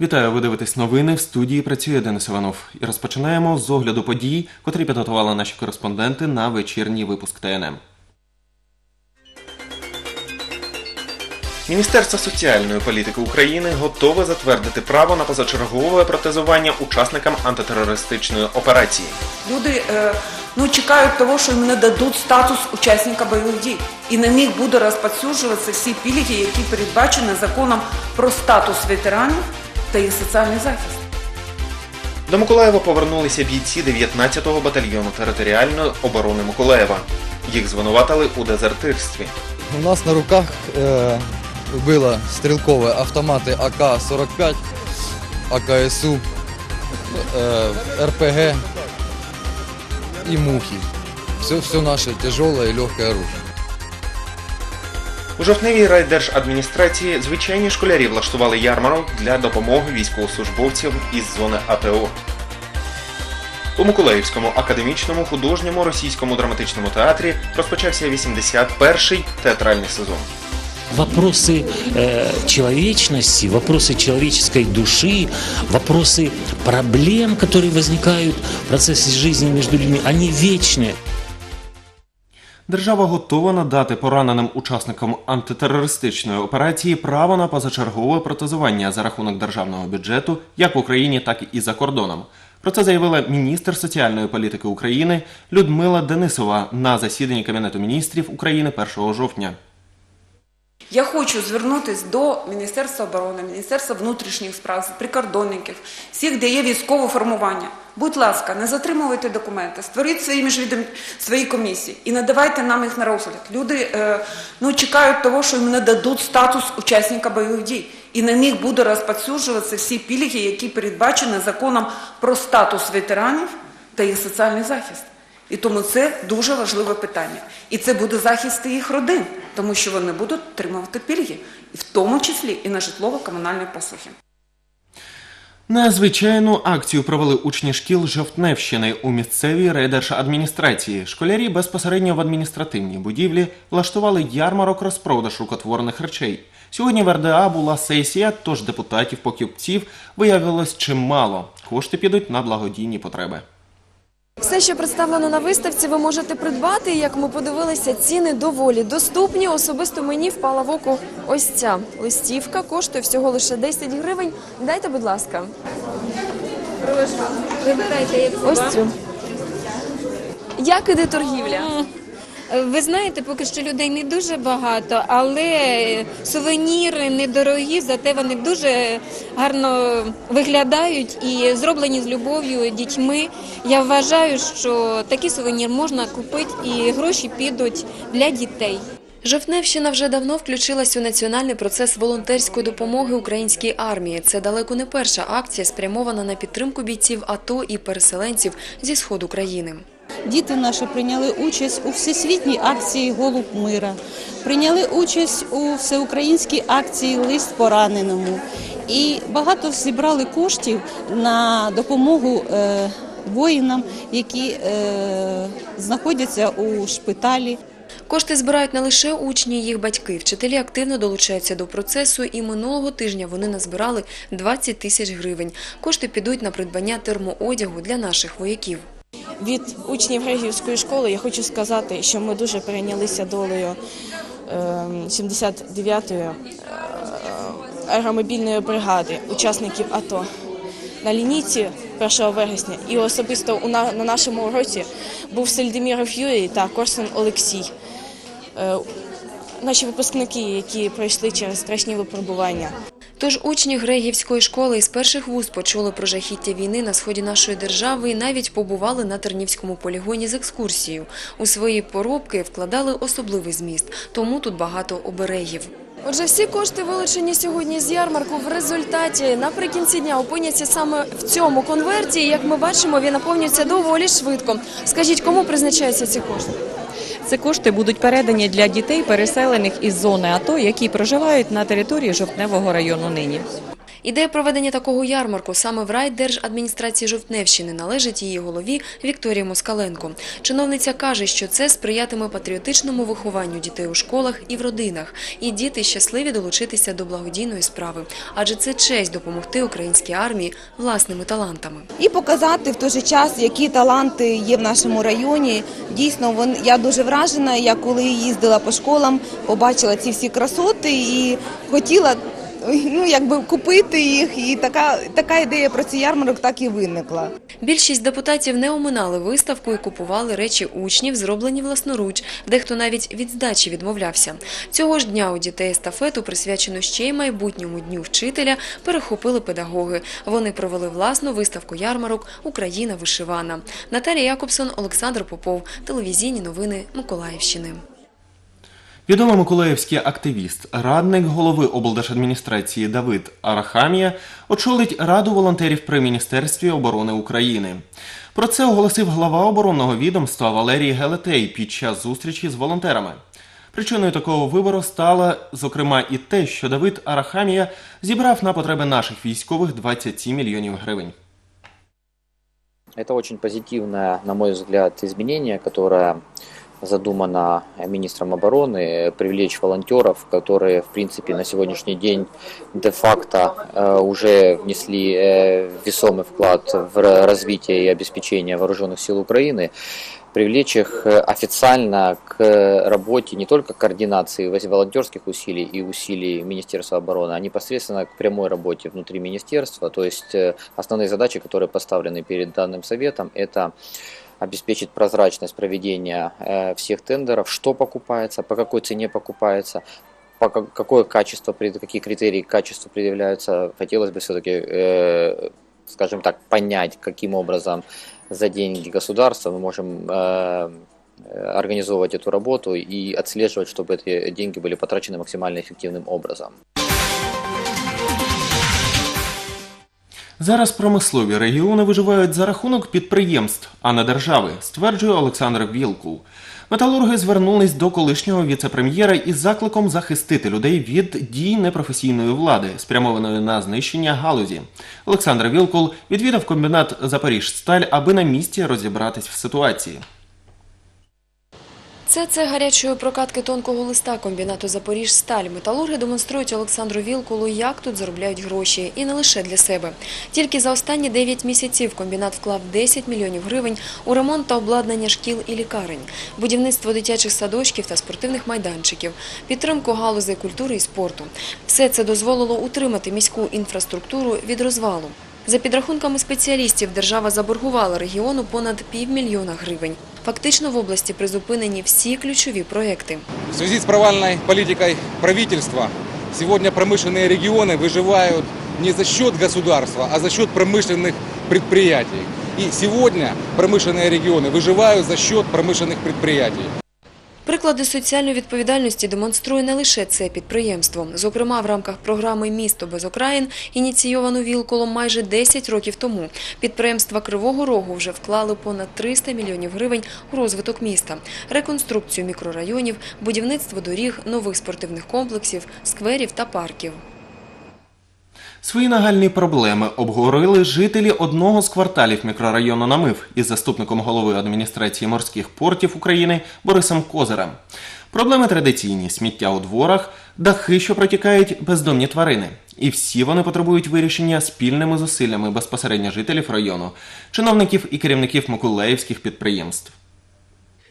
Вітаю, ви дивитесь новини. В студії працює Денис Іванов. І розпочинаємо з огляду подій, котрі підготували наші кореспонденти на вечірній випуск ТНМ. Міністерство соціальної політики України готове затвердити право на позачергове протезування учасникам антитерористичної операції. Люди е, ну, чекають того, що їм не дадуть статус учасника бойових дій. І на них буде розповсюджуватися всі пільги, які передбачені законом про статус ветеранів та їх соціальний захист. До Миколаєва повернулися бійці 19-го батальйону територіальної оборони Миколаєва. Їх звинуватили у дезертирстві. У нас на руках е, было стрелковые автоматы АК-45, АКСУ, э, РПГ и мухи. Все, все наше тяжелое и легкое оружие. У жовтневій райдержадміністрації звичайні школярі влаштували ярмарок для допомоги військовослужбовців із зони АТО. У Миколаївському академічному художньому російському драматичному театрі розпочався 81-й театральний сезон. вопросы э, человечности, вопросы человеческой души, вопросы проблем, которые возникают в процессе жизни между людьми, они вечны. Держава готова надати пораненим учасникам антитерористичної операції право на позачергове протезування за рахунок державного бюджету як в Україні, так і за кордоном. Про це заявила міністр соціальної політики України Людмила Денисова на засіданні Кабінету міністрів України 1 жовтня. Я хочу звернутися до Міністерства оборони, Міністерства внутрішніх справ, прикордонників, всіх, де є військове формування. Будь ласка, не затримуйте документи, створіть свої міжвідом свої комісії і надавайте нам їх на розгляд. Люди е, ну, чекають того, що їм не дадуть статус учасника бойових дій. І на них буде розповсюджуватися всі пільги, які передбачені законом про статус ветеранів та їх соціальний захист. І тому це дуже важливе питання. І це буде захист їх родин, тому що вони будуть отримувати пільги, в тому числі і на житлово-комунальні послуги. Незвичайну акцію провели учні шкіл Жовтневщини у місцевій райдержадміністрації. Школярі безпосередньо в адміністративній будівлі влаштували ярмарок розпродаж рукотворних речей. Сьогодні в РДА була сесія, тож депутатів покупців виявилось чимало. Кошти підуть на благодійні потреби. Все, що представлено на виставці, ви можете придбати. Як ми подивилися, ціни доволі доступні. Особисто мені впала в око ось ця листівка. Коштує всього лише 10 гривень. Дайте, будь ласка. Прошу, вибирайте як Ось цю. Як іде торгівля? Ви знаєте, поки що людей не дуже багато, але сувеніри недорогі, зате вони дуже гарно виглядають і зроблені з любов'ю дітьми. Я вважаю, що такий сувенір можна купити і гроші підуть для дітей. Жовтневщина вже давно включилась у національний процес волонтерської допомоги українській армії. Це далеко не перша акція, спрямована на підтримку бійців АТО і переселенців зі сходу країни. Діти наші прийняли участь у всесвітній акції Голуб мира, прийняли участь у всеукраїнській акції Лист пораненому і багато зібрали коштів на допомогу е, воїнам, які е, знаходяться у шпиталі. Кошти збирають не лише учні, їх батьки. Вчителі активно долучаються до процесу, і минулого тижня вони назбирали 20 тисяч гривень. Кошти підуть на придбання термоодягу для наших вояків. Від учнів Грегівської школи я хочу сказати, що ми дуже перейнялися долею ем, 79-ї е, аеромобільної бригади учасників АТО на лінійці 1 вересня. І особисто на, на нашому уроці був Сельдеміров Юрій та Корсун Олексій. Е, Наші випускники, які пройшли через страшні випробування. Тож учні Грегівської школи із перших вуз почули про жахіття війни на сході нашої держави і навіть побували на Тернівському полігоні з екскурсією. У свої поробки вкладали особливий зміст, тому тут багато оберегів. Отже, всі кошти, вилучені сьогодні з ярмарку, в результаті наприкінці дня опиняться саме в цьому конверті. І, як ми бачимо, він наповнюється доволі швидко. Скажіть, кому призначаються ці кошти? Ці кошти будуть передані для дітей, переселених із зони АТО, які проживають на території Жовтневого району нині. Ідея проведення такого ярмарку саме в райдержадміністрації Жовтневщини належить її голові Вікторії Москаленко. Чиновниця каже, що це сприятиме патріотичному вихованню дітей у школах і в родинах, і діти щасливі долучитися до благодійної справи, адже це честь допомогти українській армії власними талантами. і показати в той же час, які таланти є в нашому районі. Дійсно, вон я дуже вражена. Я коли їздила по школам, побачила ці всі красоти і хотіла ну якби купити їх. І така така ідея про цей ярмарок так і виникла. Більшість депутатів не оминали виставку і купували речі учнів, зроблені власноруч. Дехто навіть від здачі відмовлявся. Цього ж дня у дітей естафету, присвячену ще й майбутньому дню вчителя, перехопили педагоги. Вони провели власну виставку ярмарок Україна вишивана. Наталія Якобсон, Олександр Попов. Телевізійні новини Миколаївщини. Відомий миколаївський активіст, радник голови облдержадміністрації Давид Арахамія очолить раду волонтерів при Міністерстві оборони України. Про це оголосив глава оборонного відомства Валерій Гелетей під час зустрічі з волонтерами. Причиною такого вибору стало, зокрема, і те, що Давид Арахамія зібрав на потреби наших військових 27 мільйонів гривень. Это очень позитивное, на мой взгляд, изменение, которое задумано министром обороны, привлечь волонтеров, которые, в принципе, на сегодняшний день де-факто э, уже внесли э, весомый вклад в ра- развитие и обеспечение вооруженных сил Украины, привлечь их э, официально к работе не только координации волонтерских усилий и усилий Министерства обороны, а непосредственно к прямой работе внутри министерства. То есть основные задачи, которые поставлены перед данным советом, это обеспечить прозрачность проведения э, всех тендеров, что покупается, по какой цене покупается, по ка- какое качество, какие критерии качества предъявляются. Хотелось бы все-таки, скажем так, понять, каким образом за деньги государства мы можем э, э, организовывать эту работу и отслеживать, чтобы эти деньги были потрачены максимально эффективным образом. Зараз промислові регіони виживають за рахунок підприємств, а не держави, стверджує Олександр Вілкул. Металурги звернулись до колишнього віце-прем'єра із закликом захистити людей від дій непрофесійної влади, спрямованої на знищення галузі. Олександр Вілкул відвідав комбінат Запоріжсталь, аби на місці розібратись в ситуації. Це це гарячої прокатки тонкого листа комбінату Запоріжсталь. Металурги демонструють Олександру Вілкулу, як тут заробляють гроші, і не лише для себе. Тільки за останні 9 місяців комбінат вклав 10 мільйонів гривень у ремонт та обладнання шкіл і лікарень, будівництво дитячих садочків та спортивних майданчиків, підтримку галузей культури і спорту. Все це дозволило утримати міську інфраструктуру від розвалу. За підрахунками спеціалістів, держава заборгувала регіону понад півмільйона гривень. Фактично в області призупинені всі ключові проекти. В связи с провальной политикой правительства сегодня промышленные регионы выживают не за счет государства, а за счет промышленных предприятий. И сегодня промышленные регионы выживают за счет промышленных предприятий. Приклади соціальної відповідальності демонструє не лише це підприємство. Зокрема, в рамках програми «Місто без окраїн», ініційовану Вілколом майже 10 років тому, підприємства Кривого Рогу вже вклали понад 300 мільйонів гривень у розвиток міста, реконструкцію мікрорайонів, будівництво доріг, нових спортивних комплексів, скверів та парків. Свої нагальні проблеми обговорили жителі одного з кварталів мікрорайону Намив із заступником голови адміністрації морських портів України Борисом Козирем. Проблеми традиційні: сміття у дворах, дахи, що протікають, бездомні тварини. І всі вони потребують вирішення спільними зусиллями безпосередньо жителів району, чиновників і керівників миколаївських підприємств.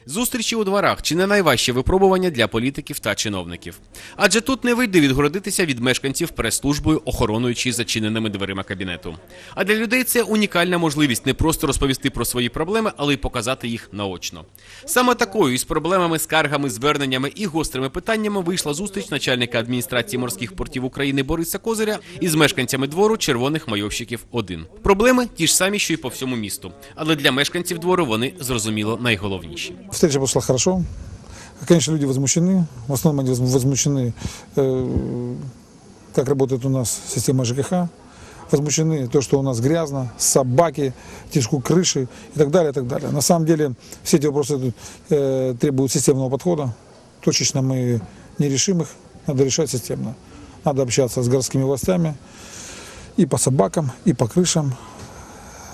Зустрічі у дворах чи не найважче випробування для політиків та чиновників. Адже тут не вийде відгородитися від мешканців прес-службою, охороною чи зачиненими дверима кабінету. А для людей це унікальна можливість не просто розповісти про свої проблеми, але й показати їх наочно. Саме такою із проблемами, скаргами, зверненнями і гострими питаннями вийшла зустріч начальника адміністрації морських портів України Бориса Козиря із мешканцями двору червоних майовщиків 1 Проблеми ті ж самі, що й по всьому місту, але для мешканців двору вони зрозуміло найголовніші. Встреча прошла хорошо. Конечно, люди возмущены. В основном они возму- возмущены, э, как работает у нас система ЖКХ. Возмущены то, что у нас грязно, собаки, тяжку крыши и так далее, и так далее. На самом деле все эти вопросы э, требуют системного подхода. Точечно мы не решим их, надо решать системно. Надо общаться с городскими властями, и по собакам, и по крышам,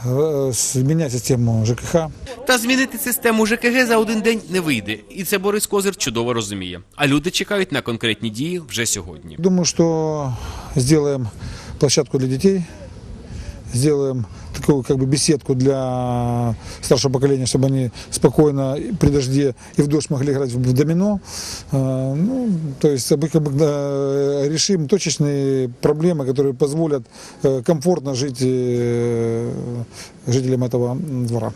э, систему ЖКХ. Та змінити систему ЖКГ за один день не вийде, і це Борис Козир чудово розуміє. А люди чекають на конкретні дії вже сьогодні. Думаю, що зробимо площадку для детей, сделаем такую как бы беседку для старшего поколения, чтобы они спокойно и при дожде и в дождь могли играть в домино. Э, Ну, то есть мы как бы да, решим точечные проблемы, которые позволят э, комфортно жить э, жителям этого м, двора.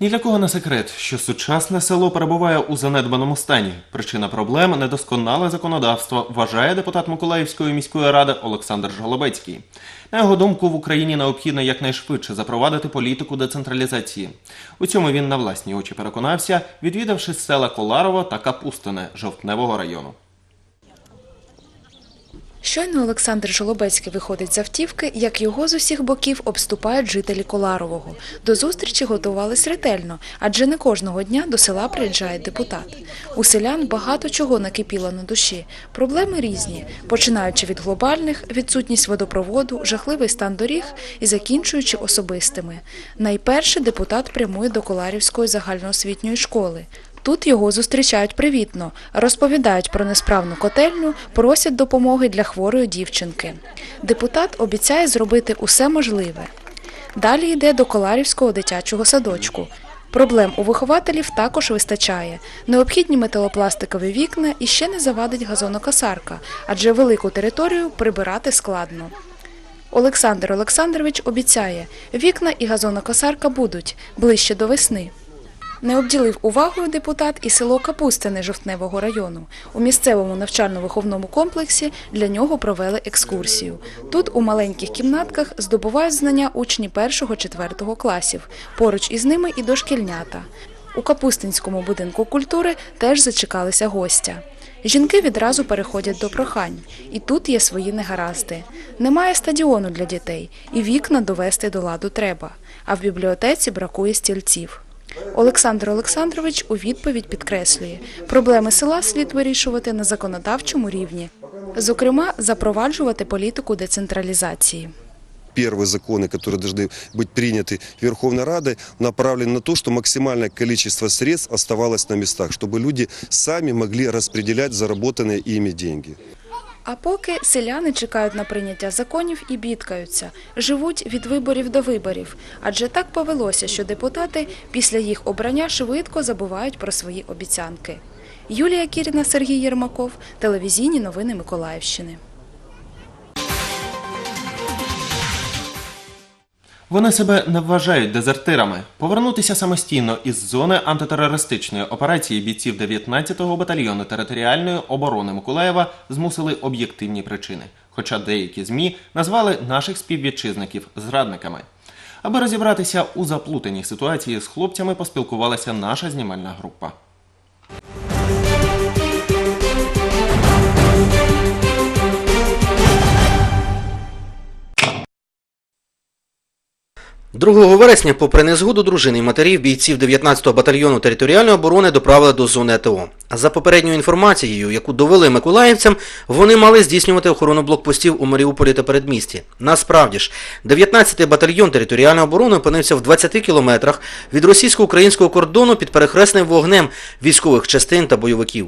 Ні для кого не секрет, що сучасне село перебуває у занедбаному стані. Причина проблем недосконале законодавство, вважає депутат Миколаївської міської ради Олександр Жголобецький. На його думку, в Україні необхідно якнайшвидше запровадити політику децентралізації. У цьому він на власні очі переконався, відвідавши села Коларова та Капустине Жовтневого району. Щойно Олександр Жолобецький виходить з автівки, як його з усіх боків обступають жителі Коларового. До зустрічі готувались ретельно, адже не кожного дня до села приїжджає депутат. У селян багато чого накипіло на душі. Проблеми різні, починаючи від глобальних, відсутність водопроводу, жахливий стан доріг і закінчуючи особистими. Найперше депутат прямує до Коларівської загальноосвітньої школи. Тут його зустрічають привітно, розповідають про несправну котельню, просять допомоги для хворої дівчинки. Депутат обіцяє зробити усе можливе. Далі йде до Коларівського дитячого садочку. Проблем у вихователів також вистачає. Необхідні металопластикові вікна і ще не завадить газонокосарка, адже велику територію прибирати складно. Олександр Олександрович обіцяє, вікна і газонокосарка будуть ближче до весни. Не обділив увагою депутат і село Капустине Жовтневого району. У місцевому навчально-виховному комплексі для нього провели екскурсію. Тут у маленьких кімнатках здобувають знання учні 1-4 класів. Поруч із ними і дошкільнята. У Капустинському будинку культури теж зачекалися гостя. Жінки відразу переходять до прохань, і тут є свої негаразди. Немає стадіону для дітей, і вікна довести до ладу треба. А в бібліотеці бракує стільців. Олександр Олександрович у відповідь підкреслює, проблеми села слід вирішувати на законодавчому рівні, зокрема, запроваджувати політику децентралізації. первые законы, которые должны быть приняты Верховной Радой, направлены на то, что максимальное количество средств оставалось на местах, чтобы люди сами могли распределять заработанные ими деньги. А поки селяни чекають на прийняття законів і бідкаються, живуть від виборів до виборів. Адже так повелося, що депутати після їх обрання швидко забувають про свої обіцянки. Юлія Кіріна, Сергій Єрмаков, телевізійні новини Миколаївщини. Вони себе не вважають дезертирами. Повернутися самостійно із зони антитерористичної операції бійців 19-го батальйону територіальної оборони Миколаєва змусили об'єктивні причини. Хоча деякі ЗМІ назвали наших співвітчизників зрадниками. Аби розібратися у заплутаній ситуації з хлопцями, поспілкувалася наша знімальна група. 2 вересня, попри незгоду дружини і матерів, бійців 19-го батальйону територіальної оборони доправили до зони АТО. За попередньою інформацією, яку довели миколаївцям, вони мали здійснювати охорону блокпостів у Маріуполі та передмісті. Насправді ж, 19-й батальйон територіальної оборони опинився в 20 кілометрах від російсько-українського кордону під перехресним вогнем військових частин та бойовиків.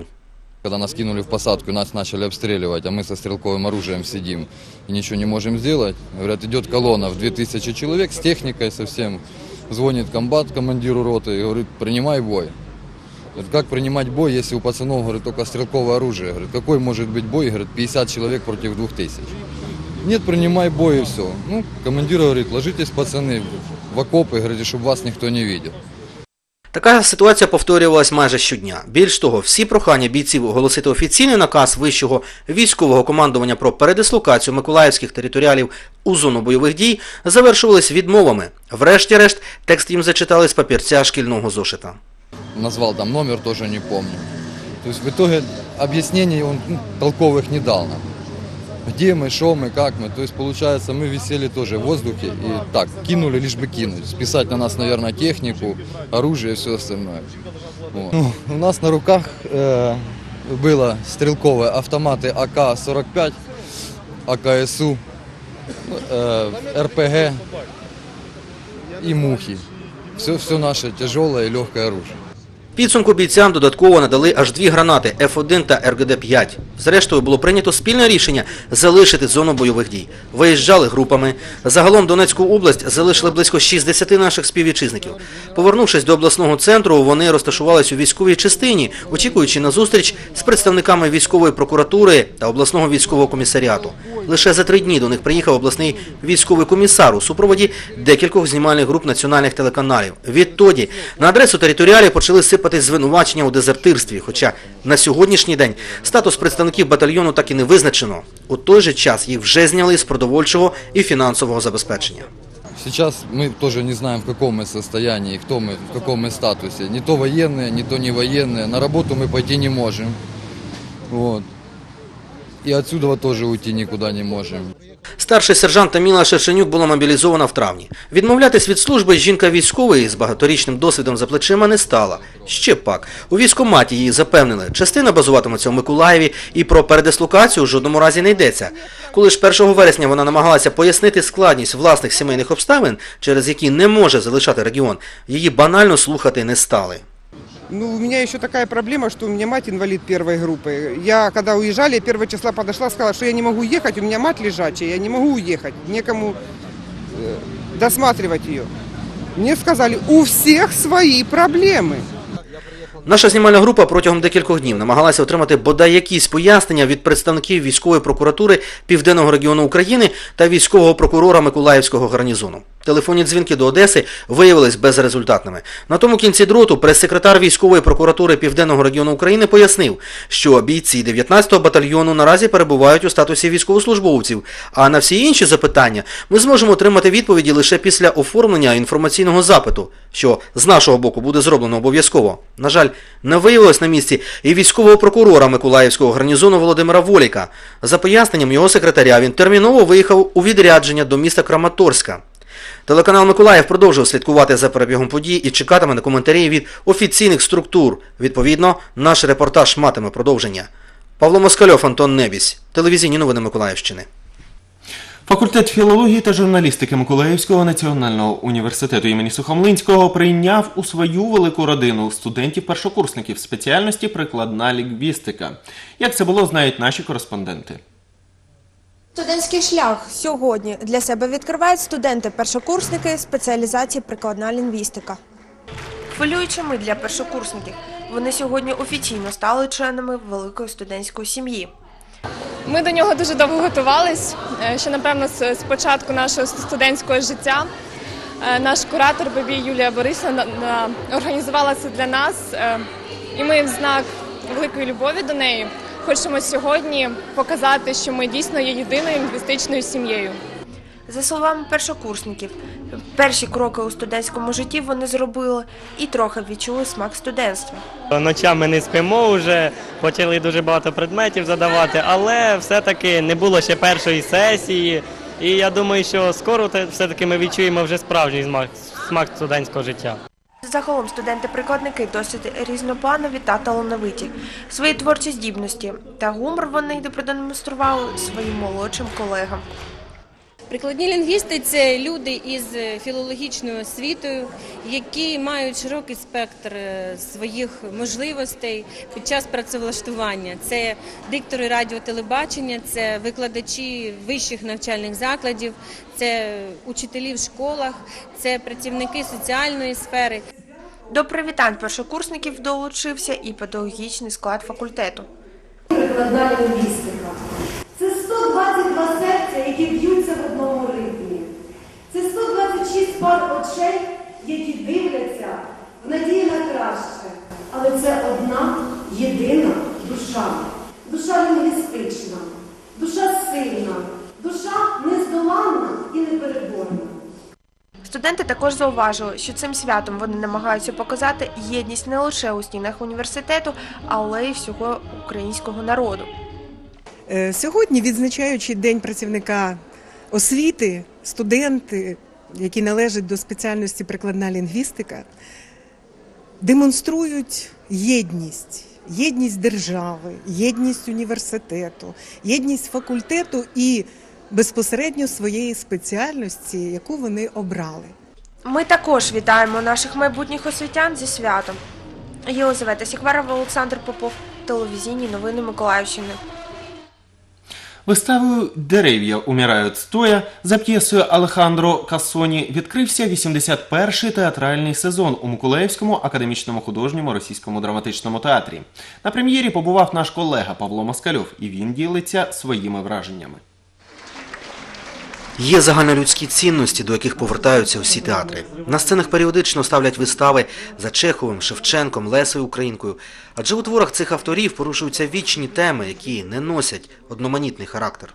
Когда нас кинули в посадку, нас начали обстреливать, а мы со стрелковым оружием сидим и ничего не можем сделать. Говорят, идет колонна в 2000 человек с техникой совсем. Звонит комбат командиру роты и говорит, принимай бой. Говорит, как принимать бой, если у пацанов, говорит, только стрелковое оружие? Говорит, какой может быть бой? Говорит, 50 человек против 2000. Нет, принимай бой и все. Ну, командир говорит, ложитесь, пацаны, в окопы, говорит, чтобы вас никто не видел. Така ситуація повторювалась майже щодня. Більш того, всі прохання бійців оголосити офіційний наказ вищого військового командування про передислокацію миколаївських територіалів у зону бойових дій завершувались відмовами. Врешті-решт, текст їм зачитали з папірця шкільного зошита. Назвал там номер, тоже не помню. То есть в итоге объяснений он ну, не дал нам Где мы, что мы, как мы. То есть получается мы висели тоже в воздухе и так, кинули лишь бы кинуть. Списать на нас, наверное, технику, оружие и все остальное. Вот. Ну, у нас на руках э, было стрелковые автоматы АК-45, АКСУ Ну, э, РПГ и мухи. Все, все наше тяжелое и легкое оружие. Підсумку бійцям додатково надали аж дві гранати F1 та РГД-5. Зрештою було прийнято спільне рішення залишити зону бойових дій. Виїжджали групами. Загалом Донецьку область залишили близько 60 наших співвітчизників. Повернувшись до обласного центру, вони розташувались у військовій частині, очікуючи на зустріч з представниками військової прокуратури та обласного військового комісаріату. Лише за три дні до них приїхав обласний військовий комісар у супроводі декількох знімальних груп національних телеканалів. Відтоді на адресу територіалів почали сипатись звинувачення у дезертирстві, хоча на сьогоднішній день статус представників батальйону так і не визначено. У той же час їх вже зняли з продовольчого і фінансового забезпечення. Сейчас мы тоже не знаем, в каком мы состоянии, кто мы, в каком мы статусе. Не то военные, не то не военные. На работу мы пойти не можем. Вот. И отсюда тоже уйти никуда не можем. Старший сержант Таміла Шершенюк була мобілізована в травні. Відмовлятись від служби жінка військової з багаторічним досвідом за плечима не стала. Ще пак. У військкоматі її запевнили, частина базуватиметься у Миколаєві і про передислокацію в жодному разі не йдеться. Коли ж 1 вересня вона намагалася пояснити складність власних сімейних обставин, через які не може залишати регіон, її банально слухати не стали. Ну, у меня еще такая проблема, что у меня мать инвалид первой группы. Я, когда уезжали, я 1 числа подошла, сказала, что я не могу ехать, у меня мать лежачая, я не могу уехать, некому э, досматривать ее. Мне сказали, у всех свои проблемы. Наша знімальна група протягом декількох днів намагалася отримати бодай якісь пояснення від представників військової прокуратури Південного регіону України та військового прокурора Миколаївського гарнізону. Телефонні дзвінки до Одеси виявились безрезультатними. На тому кінці дроту прес-секретар військової прокуратури Південного регіону України пояснив, що бійці 19-го батальйону наразі перебувають у статусі військовослужбовців, а на всі інші запитання ми зможемо отримати відповіді лише після оформлення інформаційного запиту, що з нашого боку буде зроблено обов'язково. На жаль, не виявилось на місці і військового прокурора Миколаївського гарнізону Володимира Воліка. За поясненням його секретаря, він терміново виїхав у відрядження до міста Краматорська. Телеканал Миколаїв продовжує слідкувати за перебігом подій і чекатиме на коментарі від офіційних структур. Відповідно, наш репортаж матиме продовження. Павло Москальов, Антон Небісь. Телевізійні новини Миколаївщини. Факультет філології та журналістики Миколаївського національного університету імені Сухомлинського прийняв у свою велику родину студентів-першокурсників спеціальності прикладна лінгвістика. Як це було, знають наші кореспонденти. Студентський шлях сьогодні для себе відкривають студенти-першокурсники спеціалізації прикладна лінгвістика. Хвилюючими для першокурсників. Вони сьогодні офіційно стали членами великої студентської сім'ї. Ми до нього дуже довго готувались. е, Ще напевно з початку нашого студентського життя. Е, Наш куратор Бабій Юлія Борисівна на- на- організувала це для нас. е, І ми в знак великої любові до неї хочемо сьогодні показати, що ми дійсно є єдиною лінгвістичною сім'єю. За словами першокурсників, перші кроки у студентському житті вони зробили і трохи відчули смак студентства. Ночами не спимо вже, почали дуже багато предметів задавати, але все-таки не було ще першої сесії. І я думаю, що скоро те- все-таки ми відчуємо вже справжній смак, смак студентського життя. Загалом студенти-прикладники досить різнопланові та талановиті. Свої творчі здібності та гумор вони продемонстрували своїм молодшим колегам. Прикладні лінгвісти це люди із філологічною освітою, які мають широкий спектр е, своїх можливостей під час працевлаштування. Це диктори радіотелебачення, це викладачі вищих навчальних закладів, це учителі в школах, це працівники соціальної сфери. До привітань першокурсників долучився і педагогічний склад факультету. Прикладна лінгвістика. Це 122 серця, які б'ються в одному ритмі. Це 126 пар очей, які дивляться в надії на краще. Але це одна єдина душа. Душа лінгвістична, душа сильна, душа нездоланна і непереборна. Студенти також зауважили, що цим святом вони намагаються показати єдність не лише у стінах університету, але й всього українського народу. Е, Сьогодні, відзначаючи День працівника освіти, студенти, які належать до спеціальності прикладна лінгвістика, демонструють єдність, єдність держави, єдність університету, єдність факультету і безпосередньо своєї спеціальності, яку вони обрали. Ми також вітаємо наших майбутніх освітян зі святом. Єлизавета Сікварова, Олександр Попов, телевізійні новини Миколаївщини. Виставою Дерев'я умирають стоя за п'єсою Алехандро Кассоні відкрився 81-й театральний сезон у Миколаївському академічному художньому російському драматичному театрі. На прем'єрі побував наш колега Павло Москальов, і він ділиться своїми враженнями. Є загальнолюдські цінності, до яких повертаються усі театри. На сценах періодично ставлять вистави за Чеховим, Шевченком, Лесою Українкою. Адже у творах цих авторів порушуються вічні теми, які не носять одноманітний характер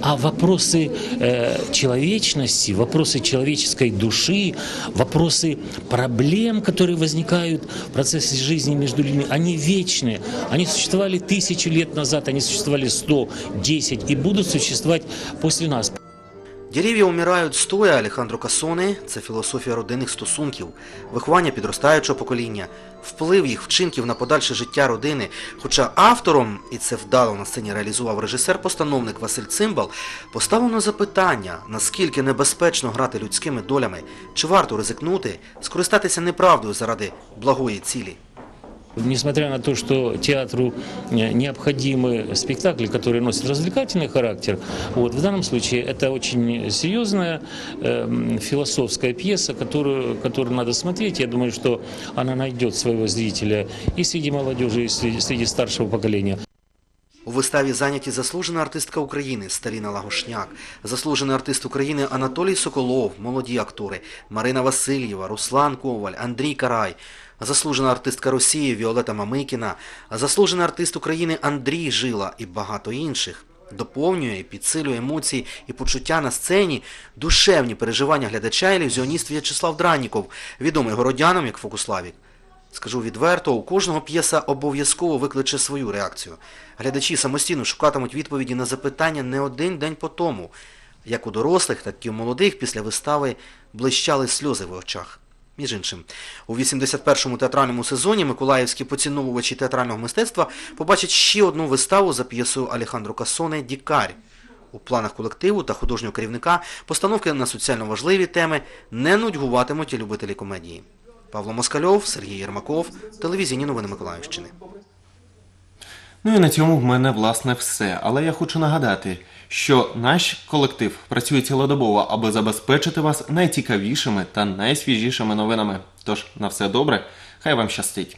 А вопросы э, человечности, вопросы человеческой души, вопросы проблем, которые возникают в процессе жизни между людьми, они вечные. Они существовали тысячу лет назад, они существовали 100, 10 и будут существовать после нас. Дерев'я умирають стоя Алехандро Касони – це філософія родинних стосунків, виховання підростаючого покоління, вплив їх вчинків на подальше життя родини. Хоча автором, і це вдало на сцені реалізував режисер-постановник Василь Цимбал, поставлено запитання, наскільки небезпечно грати людськими долями, чи варто ризикнути, скористатися неправдою заради благої цілі. Несмотря на то, что театру э, необходимы спектакли, которые носят развлекательный характер, вот, в данном случае это очень серьезная э, философская пьеса, которую, которую надо смотреть. Я думаю, что она найдет своего зрителя и среди молодежи, и среди, среди старшего поколения. У виставі зайняті заслужена артистка України Сталіна Лагошняк, заслужений артист України Анатолій Соколов, молоді актори Марина Васильєва, Руслан Коваль, Андрій Карай, заслужена артистка Росії Віолета Мамикіна, заслужений артист України Андрій Жила і багато інших. Доповнює і підсилює емоції і почуття на сцені, душевні переживання глядача ілюзіоніст В'ячеслав Дранніков, відомий городянам як Фокуславік. Скажу відверто, у кожного п'єса обов'язково викличе свою реакцію. Глядачі самостійно шукатимуть відповіді на запитання не один день по тому. Як у дорослих, так і у молодих після вистави блищали сльози в очах. Між іншим, у 81-му театральному сезоні миколаївські поціновувачі театрального мистецтва побачать ще одну виставу за п'єсою Алехандро Кассоне «Дікарь». У планах колективу та художнього керівника постановки на соціально важливі теми не нудьгуватимуть і любителі комедії. Павло Москальов, Сергій Єрмаков, телевізійні новини Миколаївщини. Ну і на цьому в мене власне все. Але я хочу нагадати, що наш колектив працює цілодобово, аби забезпечити вас найцікавішими та найсвіжішими новинами. Тож на все добре, хай вам щастить.